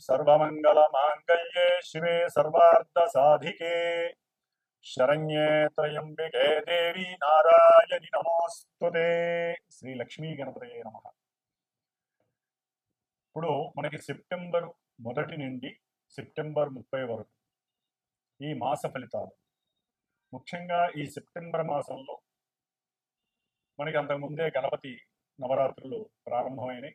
సర్వమంగళ మాంగళ్యే శివే సర్వార్థ సాధికే శరణ్యే త్రయంబికే దేవి నారాయణి నమోస్తుతే శ్రీ లక్ష్మీ గణపతయే నమ ఇప్పుడు మనకి సెప్టెంబర్ మొదటి నుండి సెప్టెంబర్ ముప్పై వరకు ఈ మాస ఫలితాలు. ముఖ్యంగా ఈ సెప్టెంబర్ మాసంలో మనకి అంతకుముందే గణపతి నవరాత్రులు ప్రారంభమైనాయి.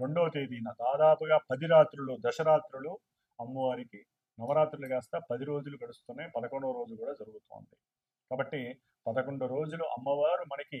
రెండవ తేదీన దాదాపుగా పది రాత్రులు దశరాత్రులు అమ్మవారికి నవరాత్రులు కాస్త పది రోజులు గడుస్తున్నాయి. పదకొండవ రోజు కూడా జరుగుతోంది. కాబట్టి పదకొండు రోజులు అమ్మవారు మనకి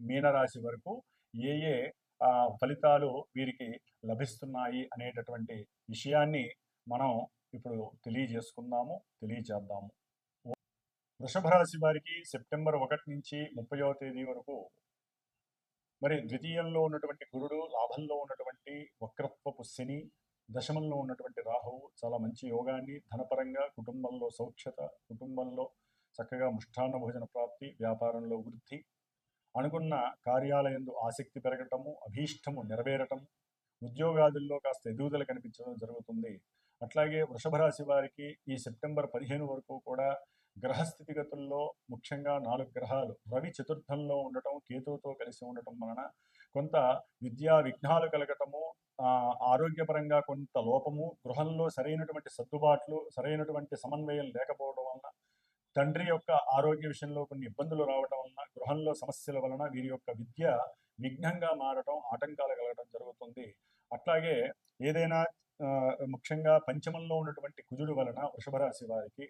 మీనరాశి వరకు ఏ ఏ ఫలితాలు వీరికి లభిస్తున్నాయి అనేటటువంటి విషయాన్ని మనం ఇప్పుడు తెలియజేసుకుందాము తెలియజేద్దాము వృషభ రాశి వారికి సెప్టెంబర్ ఒకటి నుంచి ముప్పైవ తేదీ వరకు మరి ద్వితీయంలో ఉన్నటువంటి గురుడు లాభంలో ఉన్నటువంటి వక్రత్వపు శని దశమంలో ఉన్నటువంటి రాహువు చాలా మంచి యోగాన్ని ధనపరంగా కుటుంబంలో సౌఖ్యత కుటుంబంలో చక్కగా ముష్టాన్న భోజన ప్రాప్తి వ్యాపారంలో వృద్ధి అనుకున్న కార్యాలయందు ఆసక్తి పెరగటము అభీష్టము నెరవేరటం ఉద్యోగాదుల్లో కాస్త ఎదుగుదల కనిపించడం జరుగుతుంది. అట్లాగే వృషభ రాశి వారికి ఈ సెప్టెంబర్ పదిహేను వరకు కూడా గ్రహస్థితిగతుల్లో ముఖ్యంగా నాలుగు గ్రహాలు రవి చతుర్థంలో ఉండటం కేతువుతో కలిసి ఉండటం వలన కొంత విద్యా విఘ్నాలు కలగటము ఆరోగ్యపరంగా కొంత లోపము గృహంలో సరైనటువంటి సర్దుబాట్లు సరైనటువంటి సమన్వయం లేకపోవడం వలన తండ్రి యొక్క ఆరోగ్య విషయంలో కొన్ని ఇబ్బందులు రావటం వలన గృహంలో సమస్యల వలన వీరి యొక్క విద్య విఘ్నంగా మారటం ఆటంకాలు కలగడం జరుగుతుంది. అట్లాగే ఏదైనా ముఖ్యంగా పంచమంలో ఉన్నటువంటి కుజుడు వలన వృషభ రాశి వారికి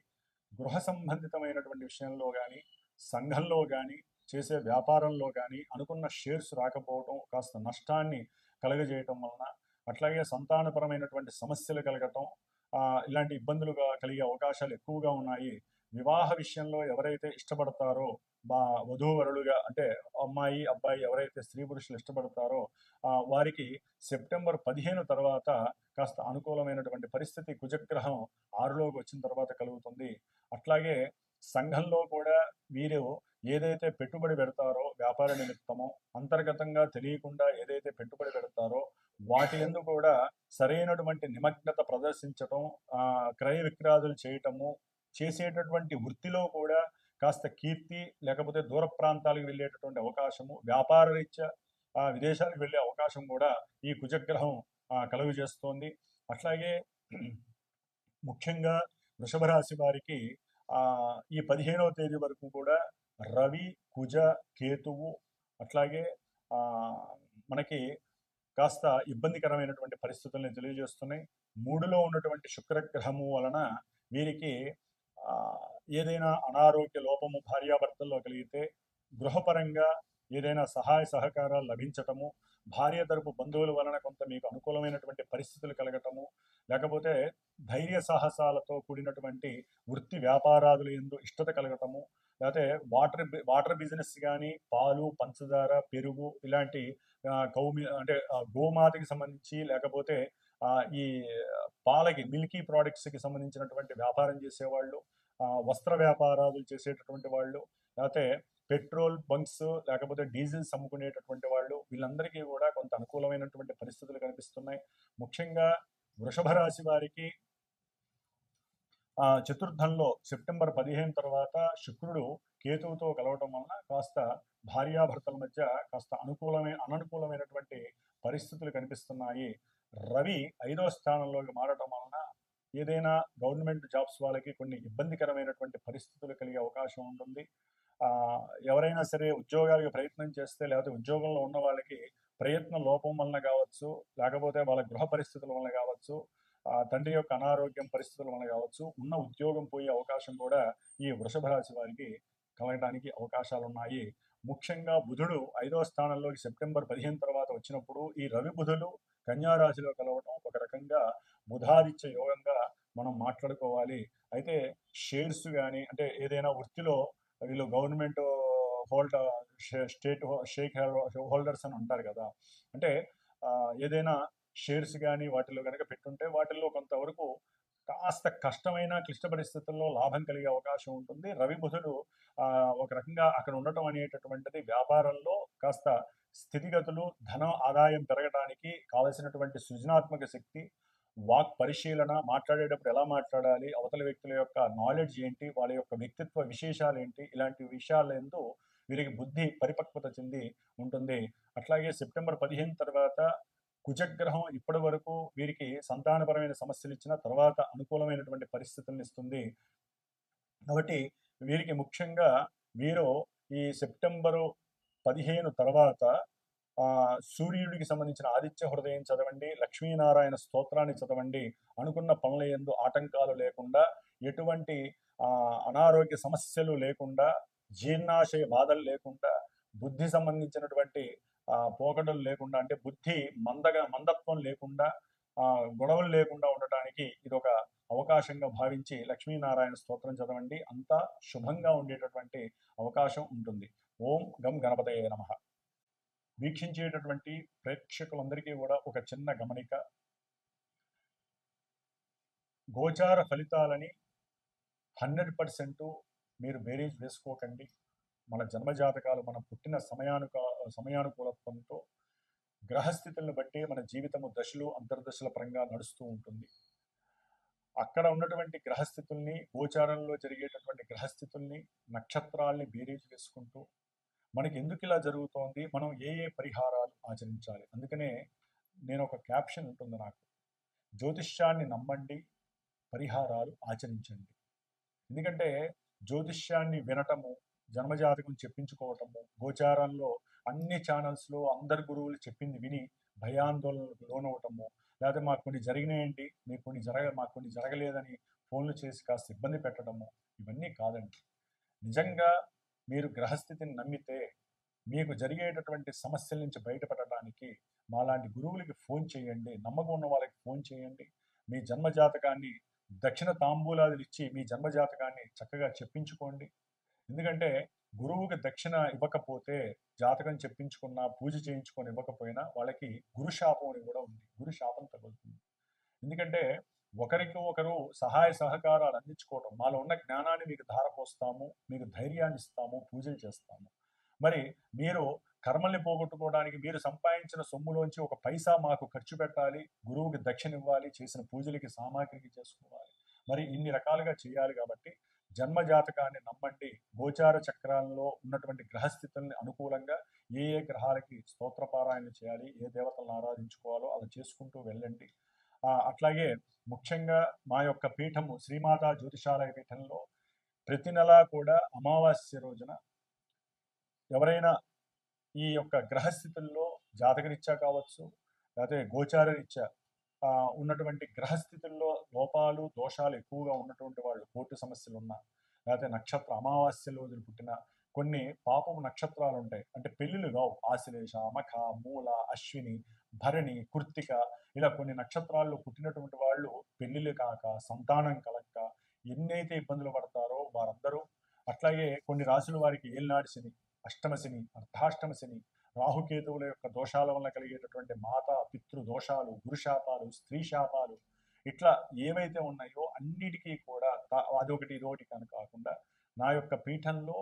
గృహ సంబంధితమైనటువంటి విషయంలో కానీ సంఘంలో కానీ చేసే వ్యాపారంలో కానీ అనుకున్న షేర్స్ రాకపోవటం కాస్త నష్టాన్ని కలగజేయటం వలన అట్లాగే సంతానపరమైనటువంటి సమస్యలు కలగటం ఇలాంటి ఇబ్బందులుగా కలిగే అవకాశాలు ఎక్కువగా ఉన్నాయి. వివాహ విషయంలో ఎవరైతే ఇష్టపడతారో మా వధూవరులుగా అంటే అమ్మాయి అబ్బాయి ఎవరైతే స్త్రీ పురుషులు ఇష్టపడతారో వారికి సెప్టెంబర్ పదిహేను తర్వాత కాస్త అనుకూలమైనటువంటి పరిస్థితి కుజగ్రహం ఆరులోకి వచ్చిన తర్వాత కలుగుతుంది. అట్లాగే సంఘంలో కూడా వీరు ఏదైతే పెట్టుబడి పెడతారో వ్యాపార నిమిత్తమో అంతర్గతంగా తెలియకుండా ఏదైతే పెట్టుబడి పెడతారో వాటి ఎందు కూడా సరైనటువంటి నిమగ్నత ప్రదర్శించటం క్రయ విక్రయాదులు చేయటము చేసేటటువంటి వృత్తిలో కూడా కాస్త కీర్తి లేకపోతే దూర ప్రాంతాలకు వెళ్ళేటటువంటి అవకాశము వ్యాపార రీత్యా విదేశాలకు వెళ్ళే అవకాశం కూడా ఈ కుజగ్రహం కలుగు చేస్తోంది అట్లాగే ముఖ్యంగా వృషభ రాశి వారికి ఈ పదిహేనవ తేదీ వరకు కూడా రవి కుజ కేతువు అట్లాగే మనకి కాస్త ఇబ్బందికరమైనటువంటి పరిస్థితుల్ని తెలియజేస్తున్నాయి. మూడులో ఉన్నటువంటి శుక్రగ్రహము వలన వీరికి ఏదైనా అనారోగ్య లోపము భార్యాభర్తల్లో కలిగితే గృహపరంగా ఏదైనా సహాయ సహకారాలు లభించటము భార్య తరపు బంధువుల వలన కొంత మీకు అనుకూలమైనటువంటి పరిస్థితులు కలగటము లేకపోతే ధైర్య సాహసాలతో కూడినటువంటి వృత్తి వ్యాపారాదులు ఎందు ఇష్టత కలగటము లేకపోతే వాటర్ వాటర్ బిజినెస్ కానీ పాలు పంచదార పెరుగు ఇలాంటి గౌమి అంటే గోమాతకి సంబంధించి లేకపోతే ఈ పాలకి మిల్కీ ప్రోడక్ట్స్కి సంబంధించినటువంటి వ్యాపారం చేసేవాళ్ళు వస్త్ర వ్యాపారాలు చేసేటటువంటి వాళ్ళు లేకపోతే పెట్రోల్ బంక్స్ లేకపోతే డీజిల్స్ అమ్ముకునేటటువంటి వాళ్ళు వీళ్ళందరికీ కూడా కొంత అనుకూలమైనటువంటి పరిస్థితులు కనిపిస్తున్నాయి. ముఖ్యంగా వృషభ రాశి వారికి ఆ చతుర్థంలో సెప్టెంబర్ పదిహేను తర్వాత శుక్రుడు కేతువుతో కలవటం వలన కాస్త భార్యాభర్తల మధ్య కాస్త అనుకూలమైన అననుకూలమైనటువంటి పరిస్థితులు కనిపిస్తున్నాయి. రవి ఐదో స్థానంలోకి మారటం వలన ఏదైనా గవర్నమెంట్ జాబ్స్ వాళ్ళకి కొన్ని ఇబ్బందికరమైనటువంటి పరిస్థితులు కలిగే అవకాశం ఉంటుంది. ఎవరైనా సరే ఉద్యోగాలకు ప్రయత్నం చేస్తే లేకపోతే ఉద్యోగంలో ఉన్న వాళ్ళకి ప్రయత్న లోపం వలన కావచ్చు లేకపోతే వాళ్ళ గృహ పరిస్థితుల వలన కావచ్చు ఆ, తండ్రి యొక్క అనారోగ్యం పరిస్థితుల వలన కావచ్చు ఉన్న ఉద్యోగం పోయే అవకాశం కూడా ఈ వృషభ రాశి వారికి కలగడానికి అవకాశాలు ఉన్నాయి. ముఖ్యంగా బుధుడు ఐదవ స్థానంలోకి సెప్టెంబర్ పదిహేను తర్వాత వచ్చినప్పుడు ఈ రవి బుధులు కన్యారాశిలో కలవటం కలవడం ఒక రకంగా ముధారిచ్చే యోగంగా మనం మాట్లాడుకోవాలి. అయితే షేర్స్ కానీ అంటే ఏదైనా వృత్తిలో వీళ్ళు government hold state stakeholders అని ఉంటారు కదా. అంటే ఏదైనా షేర్స్ కానీ వాటిలో కనుక పెట్టుంటే వాటిల్లో కొంతవరకు కాస్త కష్టమైన క్లిష్ట పరిస్థితుల్లో లాభం కలిగే అవకాశం ఉంటుంది. రవి బుధుడు ఒక రకంగా అక్కడ ఉండటం అనేటటువంటిది వ్యాపారంలో కాస్త స్థితిగతులు ధనం ఆదాయం పెరగడానికి కావలసినటువంటి సృజనాత్మక శక్తి వాక్ పరిశీలన మాట్లాడేటప్పుడు ఎలా మాట్లాడాలి అవతల వ్యక్తుల యొక్క నాలెడ్జ్ ఏంటి వాళ్ళ యొక్క వ్యక్తిత్వ విశేషాలు ఏంటి ఇలాంటి విషయాలు ఎందు వీరికి బుద్ధి పరిపక్వత చెంది ఉంటుంది. అట్లాగే సెప్టెంబర్ పదిహేను తర్వాత కుజగ్రహం ఇప్పటి వరకు వీరికి సంతానపరమైన సమస్యలు ఇచ్చిన తర్వాత అనుకూలమైనటువంటి పరిస్థితులను ఇస్తుంది. కాబట్టి వీరికి ముఖ్యంగా వీరు ఈ సెప్టెంబరు పదిహేను తర్వాత సూర్యుడికి సంబంధించిన ఆదిత్య హృదయం చదవండి లక్ష్మీనారాయణ స్తోత్రాన్ని చదవండి అనుకున్న పనుల ఎందు ఆటంకాలు లేకుండా ఎటువంటి ఆ అనారోగ్య సమస్యలు లేకుండా జీర్ణాశయ బాధలు లేకుండా బుద్ధి సంబంధించినటువంటి ఆ పోకడలు లేకుండా అంటే బుద్ధి మందగా మందత్వం లేకుండా ఆ గొడవలు లేకుండా ఉండటానికి ఇది ఒక అవకాశంగా భావించి లక్ష్మీనారాయణ స్తోత్రం చదవండి. అంతా శుభంగా ఉండేటటువంటి అవకాశం ఉంటుంది. ఓం గం గణపతయ నమ. వీక్షించేటటువంటి ప్రేక్షకులందరికీ కూడా ఒక చిన్న గమనిక. గోచార ఫలితాలని హండ్రెడ్ పర్సెంట్ మీరు బేరీజ్ వేసుకోకండి. మన జన్మజాతకాలు మనం పుట్టిన సమయానుక సమయానుకూలత్వంతో గ్రహస్థితులను బట్టి మన జీవితము దశలు అంతర్దశల పరంగా నడుస్తూ ఉంటుంది. అక్కడ ఉన్నటువంటి గ్రహస్థితుల్ని గోచారంలో జరిగేటటువంటి గ్రహస్థితుల్ని నక్షత్రాల్ని బేరీజ్ వేసుకుంటూ మనకి ఎందుకు ఇలా జరుగుతోంది? మనం ఏ ఏ పరిహారాలు ఆచరించాలి? అందుకనే నేను ఒక క్యాప్షన్ ఉంటుంది నాకు. జ్యోతిష్యాన్ని నమ్మండి పరిహారాలు ఆచరించండి. ఎందుకంటే జ్యోతిష్యాన్ని వినటము జన్మజాతకం చెప్పించుకోవటము గోచారంలో అన్ని ఛానల్స్లో అందరు గురువులు చెప్పింది విని భయాందోళనలకు లోనవటము లేకపోతే మాకు కొన్ని జరిగినాయండి మీకు కొన్ని జరగ మాకు కొన్ని జరగలేదని ఫోన్లు చేసి కాస్త ఇబ్బంది పెట్టడము ఇవన్నీ కాదండి. నిజంగా మీరు గ్రహస్థితిని నమ్మితే మీకు జరిగేటటువంటి సమస్యల నుంచి బయటపడటానికి మాలాంటి గురువులకి ఫోన్ చేయండి నమ్మకం ఉన్న వాళ్ళకి ఫోన్ చేయండి. మీ జన్మజాతకాన్ని దక్షిణ తాంబూలాదులు ఇచ్చి మీ జన్మజాతకాన్ని చక్కగా చెప్పించుకోండి. ఎందుకంటే గురువుకి దక్షిణ ఇవ్వకపోతే జాతకం చెప్పించుకున్నా పూజ చేయించుకొని ఇవ్వకపోయినా వాళ్ళకి గురు శాపం అని కూడా ఉంది. గురు శాపం తగులుతుంది. ఎందుకంటే ఒకరికి ఒకరు సహాయ సహకారాలు అందించుకోవడం మాలో ఉన్న జ్ఞానాన్ని మీకు ధారపోస్తాము మీకు ధైర్యాన్ని ఇస్తాము పూజలు చేస్తాము. మరి మీరు కర్మల్ని పోగొట్టుకోవడానికి మీరు సంపాదించిన సొమ్ములోంచి ఒక పైసా మాకు ఖర్చు పెట్టాలి గురువుకి దక్షిణ ఇవ్వాలి చేసిన పూజలకి సామాగ్రికి చేసుకోవాలి. మరి ఇన్ని రకాలుగా చేయాలి కాబట్టి జన్మ జాతకాన్ని నమ్మండి. గోచార చక్రాల్లో ఉన్నటువంటి గ్రహస్థితుల్ని అనుకూలంగా ఏ ఏ గ్రహాలకి స్తోత్రపారాయణ చేయాలి ఏ దేవతలను ఆరాధించుకోవాలో అలా చేసుకుంటూ వెళ్ళండి. అట్లాగే ముఖ్యంగా మా యొక్క పీఠము శ్రీమాతా జ్యోతిషాలయ పీఠంలో ప్రతి నెలా కూడా అమావాస్య రోజున ఎవరైనా ఈ యొక్క గ్రహస్థితుల్లో జాతకరీత్యా కావచ్చు లేకపోతే గోచారరీత్యా ఉన్నటువంటి గ్రహస్థితుల్లో లోపాలు దోషాలు ఎక్కువగా ఉన్నటువంటి వాళ్ళు కోర్టు సమస్యలు ఉన్నా లేకపోతే నక్షత్ర అమావాస్య రోజులు పుట్టిన కొన్ని పాపము నక్షత్రాలు ఉంటాయి అంటే పెళ్ళిళ్ళు కావు. ఆశ్లేష మఖ మూల అశ్విని భరణి కృత్తిక ఇలా కొన్ని నక్షత్రాల్లో పుట్టినటువంటి వాళ్ళు పెళ్ళిళ్ళు కాక సంతానం కలక్క ఎన్నైతే ఇబ్బందులు పడతారో వారందరూ అట్లాగే కొన్ని రాసుల వారికి ఏలినాటి శని అష్టమ శని అర్ధాష్టమ శని రాహుకేతువుల యొక్క దోషాల వల్ల కలిగేటటువంటి మాత పితృ దోషాలు గురుశాపాలు స్త్రీ శాపాలు ఇట్లా ఏవైతే ఉన్నాయో అన్నిటికీ కూడా అదొకటి ఇదొకటి కనుక కాకుండా నా యొక్క పీఠంలో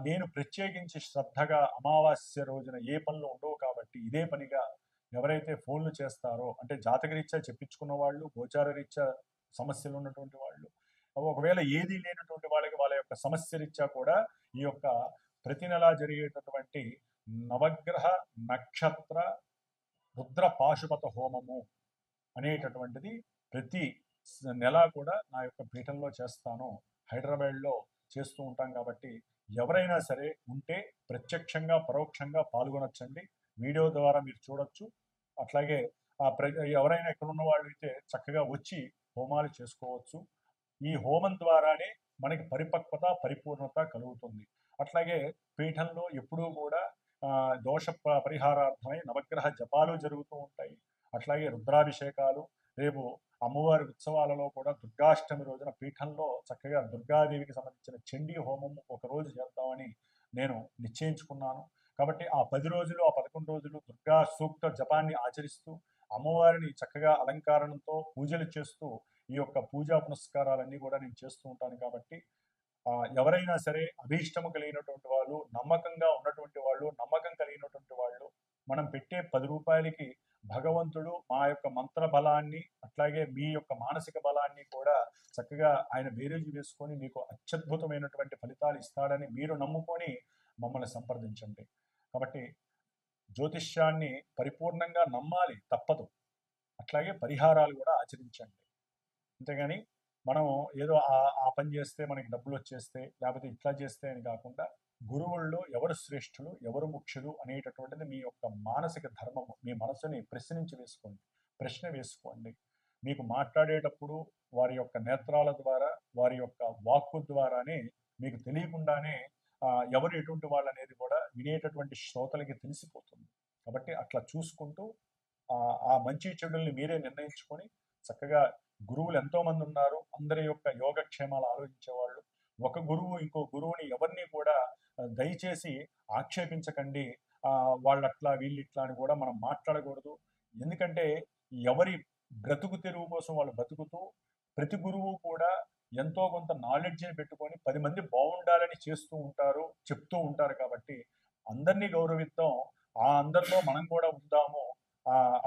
నేను ప్రత్యేకించి శ్రద్ధగా అమావాస్య రోజున ఏ పనులు ఉండవు కాబట్టి ఇదే పనిగా ఎవరైతే ఫోన్లు చేస్తారో అంటే జాతకరీత్యా చెప్పించుకున్న వాళ్ళు గోచార రీత్యా సమస్యలు ఉన్నటువంటి వాళ్ళు ఒకవేళ ఏది లేనటువంటి వాళ్ళకి వాళ్ళ యొక్క సమస్య రీత్యా కూడా ఈ యొక్క ప్రతి నెలా జరిగేటటువంటి నవగ్రహ నక్షత్ర రుద్ర పాశుపత హోమము అనేటటువంటిది ప్రతి నెలా నెల కూడా నా యొక్క పీఠంలో చేస్తాను. హైదరాబాద్లో చేస్తూ ఉంటాం కాబట్టి ఎవరైనా సరే ఉంటే ప్రత్యక్షంగా పరోక్షంగా పాల్గొనొచ్చండి. వీడియో ద్వారా మీరు చూడొచ్చు. అట్లాగే ఆ ప్ర ఎవరైనా ఇక్కడ ఉన్న వాళ్ళు అయితే చక్కగా వచ్చి హోమాలు చేసుకోవచ్చు. ఈ హోమం ద్వారానే మనకి పరిపక్వత పరిపూర్ణత కలుగుతుంది. అట్లాగే పీఠంలో ఎప్పుడూ కూడా దోష ప- పరిహారార్థమై నవగ్రహ జపాలు జరుగుతూ ఉంటాయి. అట్లాగే రుద్రాభిషేకాలు రేపు అమ్మవారి ఉత్సవాలలో కూడా దుర్గాష్టమి రోజున పీఠంలో చక్కగా దుర్గాదేవికి సంబంధించిన చండీ హోమం ఒక రోజు చేద్దామని నేను నిశ్చయించుకున్నాను. కాబట్టి ఆ పది రోజులు ఆ పదకొండు రోజులు దుర్గా సూక్త జపాన్ని ఆచరిస్తూ అమ్మవారిని చక్కగా అలంకారణతో పూజలు చేస్తూ ఈ యొక్క పూజా పునస్కారాలన్నీ కూడా నేను చేస్తూ ఉంటాను కాబట్టి ఎవరైనా సరే అభీష్టము కలిగినటువంటి వాళ్ళు నమ్మకంగా ఉన్నటువంటి వాళ్ళు నమ్మకం కలిగినటువంటి వాళ్ళు మనం పెట్టే పది రూపాయలకి భగవంతుడు మా యొక్క మంత్ర బలాన్ని అట్లాగే మీ యొక్క మానసిక బలాన్ని కూడా చక్కగా ఆయన బేరేజీ వేసుకొని మీకు అత్యద్భుతమైనటువంటి ఫలితాలు ఇస్తాడని మీరు నమ్ముకొని మమ్మల్ని సంప్రదించండి. కాబట్టి జ్యోతిష్యాన్ని పరిపూర్ణంగా నమ్మాలి తప్పదు. అట్లాగే పరిహారాలు కూడా ఆచరించండి. అంతేగాని మనం ఏదో ఆ ఆ పని చేస్తే మనకి డబ్బులు వచ్చేస్తే లేకపోతే ఇట్లా చేస్తే అని కాకుండా గురువుల్లో ఎవరు శ్రేష్ఠులు ఎవరు ముఖ్యులు అనేటటువంటిది మీ యొక్క మానసిక ధర్మము. మీ మనసుని ప్రశ్నించి వేసుకోండి. ప్రశ్న వేసుకోండి. మీకు మాట్లాడేటప్పుడు వారి యొక్క నేత్రాల ద్వారా వారి యొక్క వాక్కు ద్వారానే మీకు తెలియకుండానే ఎవరు ఎటువంటి వాళ్ళు అనేది కూడా వినేటటువంటి శ్రోతలకి తెలిసిపోతుంది. కాబట్టి అట్లా చూసుకుంటూ ఆ మంచి చెడుల్ని మీరే నిర్ణయించుకొని చక్కగా గురువులు ఎంతో మంది ఉన్నారు. అందరి యొక్క యోగక్షేమాలు ఆలోచించేవాళ్ళు. ఒక గురువు ఇంకో గురువుని ఎవరిని కూడా దయచేసి ఆక్షేపించకండి. వాళ్ళు అట్లా వీళ్ళు ఇట్లా అని కూడా మనం మాట్లాడకూడదు. ఎందుకంటే ఎవరి బ్రతుకు తెరువు కోసం వాళ్ళు బ్రతుకుతూ ప్రతి గురువు కూడా ఎంతో కొంత నాలెడ్జ్ని పెట్టుకొని పది మంది బాగుండాలని చేస్తూ ఉంటారు చెప్తూ ఉంటారు కాబట్టి అందరినీ గౌరవిద్దాం. ఆ అందరిలో మనం కూడా ఉందాము.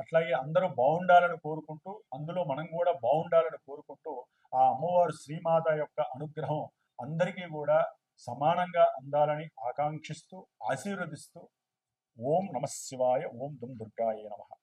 అట్లాగే అందరూ బాగుండాలని కోరుకుంటూ అందులో మనం కూడా బాగుండాలని కోరుకుంటూ ఆ అమ్మవారు శ్రీమాత యొక్క అనుగ్రహం అందరికీ కూడా సమానంగా అందాలని ఆకాంక్షిస్తూ ఆశీర్వదిస్తూ ఓం నమ శివాయ ఓం దుమ్ దుర్గాయ నమః.